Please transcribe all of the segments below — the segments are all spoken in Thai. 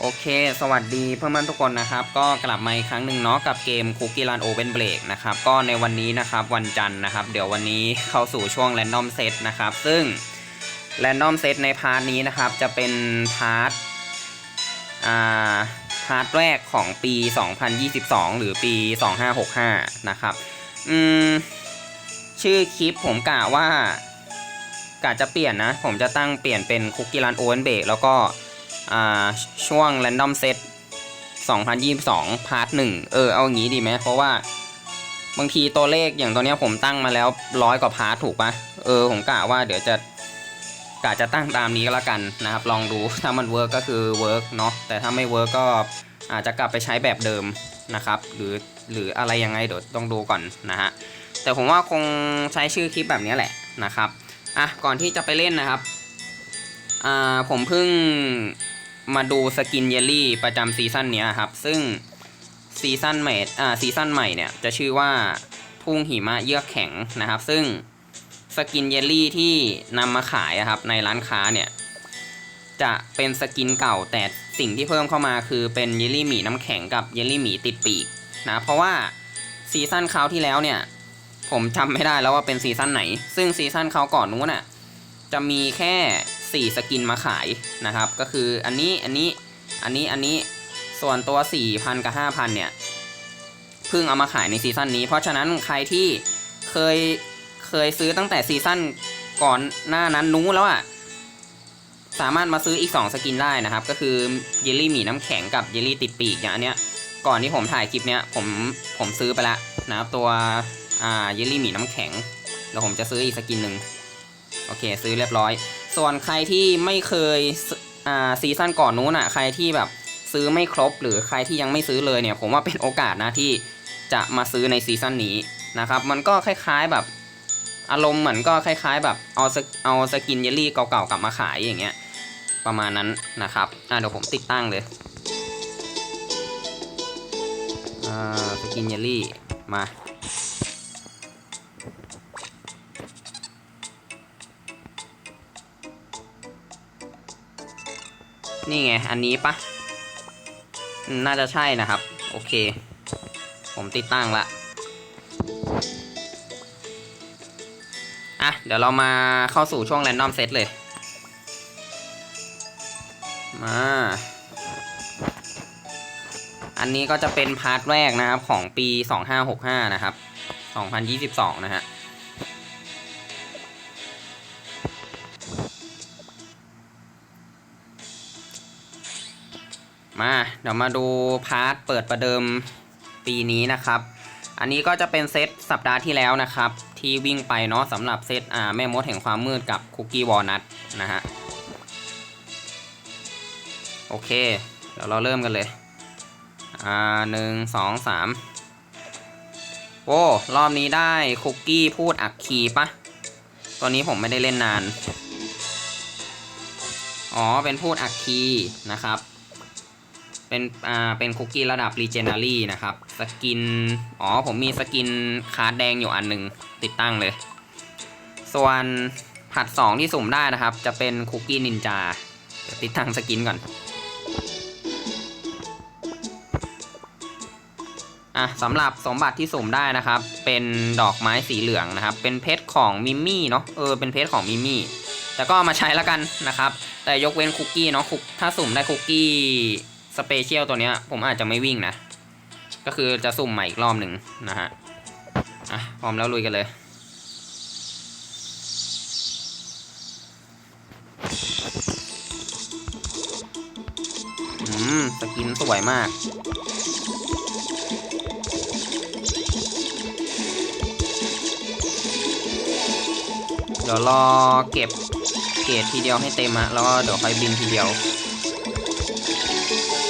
โอเค สวัสดีเพื่อนๆทุกคนนะครับ ก็กลับมาอีกครั้งหนึ่งเนาะกับเกม Cookie Run Open Break นะครับ ก็ในวันนี้นะครับวันจันทร์นะครับ เดี๋ยววันนี้เข้าสู่ช่วง Random Set นะครับ ซึ่ง Random Set ในพาร์ทนี้นะครับ จะเป็นพาร์ทอ่าพาร์ทแรกของปี 2022 หรือปี 2565 นะครับ อืม ชื่อคลิปผมกะว่ากะจะเปลี่ยนนะ ผมจะตั้งเปลี่ยนเป็น Cookie Run Open Break แล้วก็ ช่วง Random Set 2022 พาร์ทหนึ่งเออ เอาอย่างงี้ดีไหม เพราะว่า บางทีตัวเลขอย่างตัวเนี้ยผมตั้งมาแล้วร้อยกว่าพาร์ทถูกปะเออ ผมกะว่าเดี๋ยวจะกะจะตั้งตามนี้ก็แล้วกันนะครับ ลองดู ถ้ามันเวิร์กก็คือเวิร์กเนาะ แต่ถ้าไม่เวิร์กก็อาจจะกลับไปใช้แบบเดิมนะครับ หรือหรืออะไรยังไงเดี๋ยวต้องดูก่อนนะฮะ แต่ผมว่าคงใช้ชื่อคลิปแบบนี้แหละนะครับ อะ ก่อนที่จะไปเล่นนะครับ อ่าผมเพิ่งมาดูสกินเยลลี่ประจำซีซั่นเนี้ยครับ ซึ่งซีซั่นใหม่อ่าซีซั่นใหม่เนี่ยจะชื่อว่าทุ่งหิมะเยือกแข็งนะครับ ซึ่งสกินเยลลี่ที่นำมาขายครับในร้านค้าเนี่ยจะเป็นสกินเก่าแต่สิ่งที่เพิ่มเข้ามาคือเป็นเยลลี่หมีน้ำแข็งกับเยลลี่หมีติดปีกนะเพราะว่าซีซั่นคราวที่แล้วเนี่ยผมจำไม่ได้แล้วว่าเป็นซีซั่นไหน ซึ่งซีซั่นคราวก่อนนู้นน่ะจะมีแค่ 4 สกินมาขายนะครับ ก็คืออันนี้อันนี้อันนี้อันนี้ส่วนตัว 4,000 กับ 5,000 เนี่ยเพิ่งเอามาขายในซีซั่นนี้ เพราะฉะนั้นใครที่เคยเคยซื้อตั้งแต่ซีซั่นก่อนหน้านั้นนู้นแล้วอะ่ะสามารถมาซื้ออีก 2 สกินได้นะครับ ก็คือเยลลี่หมีน้ำแข็งกับเยลลี่ติดปีกอย่างอันเนี้ยก่อนที่ผมถ่ายคลิปเนี้ยผมผมซื้อไปแล้วนะครับตัวอ่าเยลลี่หมีน้ำแข็งเดี๋ยวผมจะซื้ออีกสกินหนึ่งโอเค ซื้อเรียบร้อย ส่วนใครที่ไม่เคยอ่าซีซั่นก่อนนู้นอะ ใครที่แบบซื้อไม่ครบหรือใครที่ยังไม่ซื้อเลยเนี่ย ผมว่าเป็นโอกาสนะที่จะมาซื้อในซีซั่นนี้นะครับ มันก็คล้ายๆแบบอารมณ์เหมือนก็คล้ายๆ แบบเอาสกเอาสกินเยลลี่เก่าๆกลับมาขายอย่างเงี้ยประมาณนั้นนะครับ อะเดี๋ยวผมติดตั้งเลยอ่าสกินเยลลี่มา นี่ไง อันนี้ปะน่าจะใช่นะครับ โอเค ผมติดตั้งละอะ เดี๋ยวเรามาเข้าสู่ช่วง Random Set เลย มา อันนี้ก็จะเป็นพาร์ทแรกนะครับของปี 2565 นะครับ 2022 นะฮะ มาเดี๋ยวมาดูพาร์ทเปิดประเดิมปีนี้นะครับ อันนี้ก็จะเป็นเซตสัปดาห์ที่แล้วนะครับ ที่วิ่งไปเนาะสำหรับเซตอ่าแม่มดแห่งความมืดกับคุกกี้วอลนัทนะฮะโอเคเดี๋ยวเราเริ่มกันเลย อ่าหนึ่งสองสามโอ้รอบนี้ได้คุกกี้พูดอักคีปะตัวนี้ผมไม่ได้เล่นนาน อ๋อเป็นพูดอักคีนะครับ เป็นอ่าเป็นคุกกี้ระดับ Legendary นะครับ สกิน อ๋อ ผมมีสกินคาร์ดแดงอยู่อันหนึ่งติดตั้งเลย ส่วนผัด 2 ที่สุ่มได้นะครับ จะเป็นคุกกี้นินจาติดตั้งสกินก่อน อะสำหรับสมบัติที่สุ่มได้นะครับ เป็นดอกไม้สีเหลืองนะครับ เป็นเพชรของมิมมี่เนาะเออเป็นเพชรของมิมมี่แต่ก็เอามาใช้แล้วกันนะครับ แต่ยกเว้นคุกกี้เนาะคุกถ้าสุ่มได้คุกกี้ สเปเชียลตัวเนี้ยผมอาจจะไม่วิ่งนะ ก็คือจะสุ่มใหม่อีกรอบหนึ่งนะฮะ อะ พร้อมแล้วลุยกันเลย อืม สกินสวยมากเดี๋ยวรอเก็บเกรดทีเดียวให้เต็มอะแล้วก็เดี๋ยวค่อยบินทีเดียว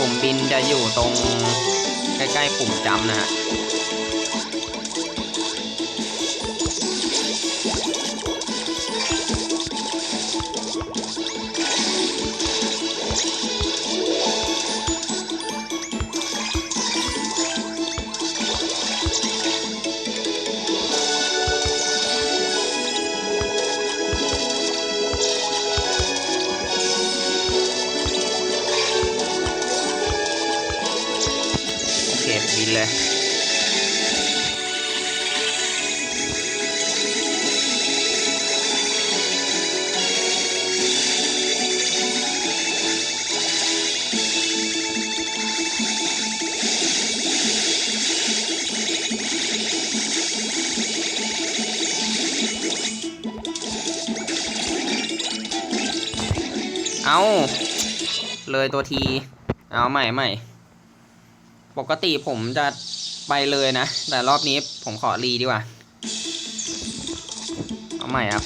ปุ่มบินจะอยู่ตรงใกล้ๆปุ่มจำนะฮะ เอาเลยตัวที เอาใหม่ใหม่ ปกติผมจะไปเลยนะ แต่รอบนี้ผมขอรีดีกว่า เอาใหม่ครับ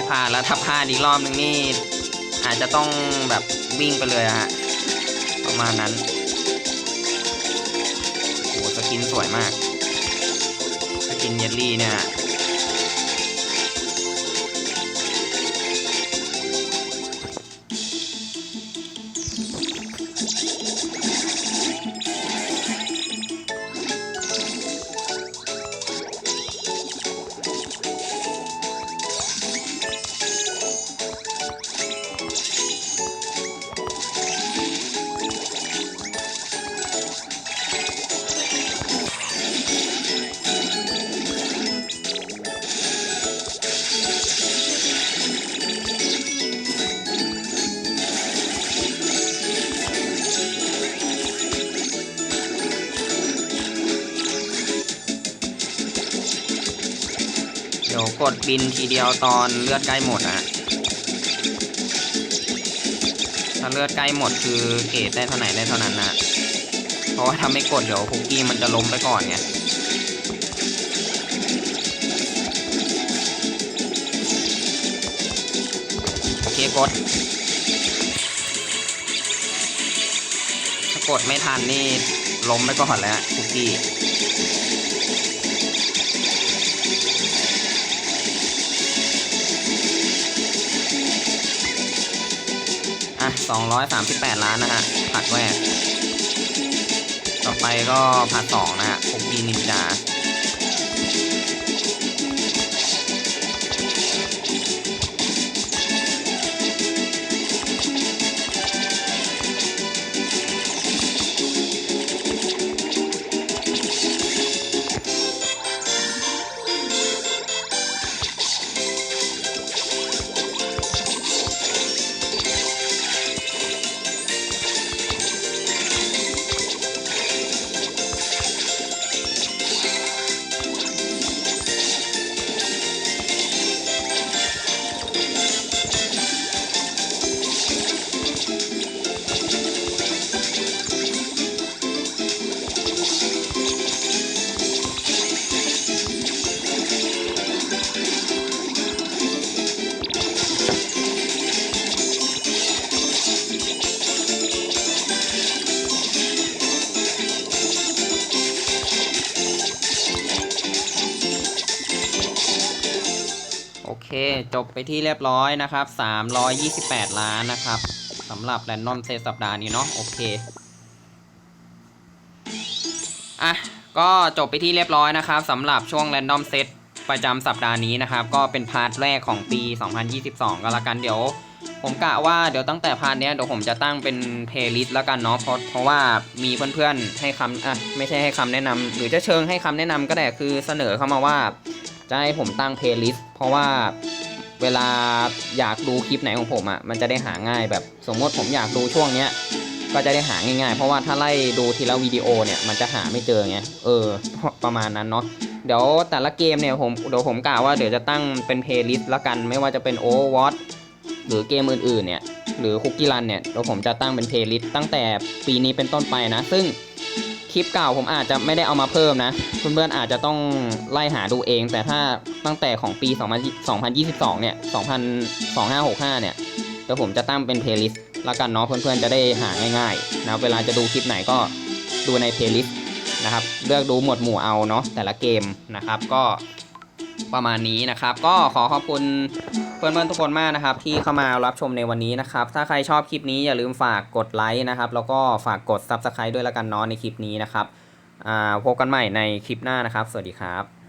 ไม่พลาดแล้วถ้าพลาดอีกรอบนึงนี่อาจจะต้องแบบวิ่งไปเลยอะฮะประมาณนั้นโหสกินสวยมาก สกินเยลลี่เนี่ย กดบินทีเดียวตอนเลือดใกล้หมดนะฮะถ้าเลือดใกล้หมดคือเกรดได้เท่าไหร่ได้เท่านั้นนะเพราะว่าถ้าไม่กดเดี๋ยวคุกกี้มันจะล้มไปก่อนไงโอเคกดถ้ากดไม่ทันนี่ล้มไปก่อนแล้วคุกกี้ 238 ล้านนะฮะผัดแวกต่อไปก็ผัดสองนะฮะคุกกี้นินจา จบไปที่เรียบร้อยนะครับ 328 ล้านนะครับสำหรับแรนดอมเซตสัปดาห์นี้เนาะโอเค อะ ก็จบไปที่เรียบร้อยนะครับสำหรับช่วงแรนดอมเซตประจำสัปดาห์นี้นะครับ ก็เป็นพาร์ทแรกของปี 2022 ก็แล้วกันเดี๋ยว ผมกะว่าเดี๋ยวตั้งแต่พาร์ทนี้เดี๋ยวผมจะตั้งเป็นเพลย์ลิสต์แล้วกันเนาะเพราะเพราะว่ามีเพื่อนๆให้คำอะไม่ใช่ให้คำแนะนำหรือจะเชิงให้คำแนะนำก็ได้คือเสนอเข้ามาว่าจะให้ผมตั้งเพลย์ลิสต์เพราะว่า เวลาอยากดูคลิปไหนของผมอะ่ะมันจะได้หาง่ายแบบสมมติผมอยากดูช่วงเนี้ยก็จะได้หาง่ายๆ เพราะว่าถ้าไล่ดูทีละวิดีโอเนี่ยมันจะหาไม่เจอไงเออ ประมาณนั้นเนาะเดี๋ยวแต่ละเกมเนี่ยผมเดี๋ยวผมกล่าวว่าเดี๋ยวจะตั้งเป็นเพลย์ลิสต์ละกันไม่ว่าจะเป็น Overwatch หรือเกมอื่นๆเนี่ยหรือคุกกี้รันเนี่ยเดี๋ยวผมจะตั้งเป็นเพลย์ลิสต์ตั้งแต่ปีนี้เป็นต้นไปนะ ซึ่ง คลิปเก่าผมอาจจะไม่ได้เอามาเพิ่มนะ เพื่อนๆอาจจะต้องไล่หาดูเอง แต่ถ้าตั้งแต่ของปี 2022 เนี่ย 2565 เนี่ยเดี๋ยวผมจะตั้งเป็นเพลย์ลิสต์ละกันเนาะเพื่อนๆจะได้หาง่ายๆนะเวลาจะดูคลิปไหนก็ดูในเพลย์ลิสต์นะครับ เลือกดูหมวดหมู่เอาเนาะแต่ละเกมนะครับก็ ประมาณนี้นะครับ ก็ขอขอบคุณเพื่อนๆทุกคนมากนะครับ ที่เข้ามารับชมในวันนี้นะครับ ถ้าใครชอบคลิปนี้อย่าลืมฝากกดไลค์นะครับ แล้วก็ฝากกด Subscribe ด้วยละกันเนาะในคลิปนี้นะครับอ่าพบกันใหม่ในคลิปหน้านะครับ สวัสดีครับ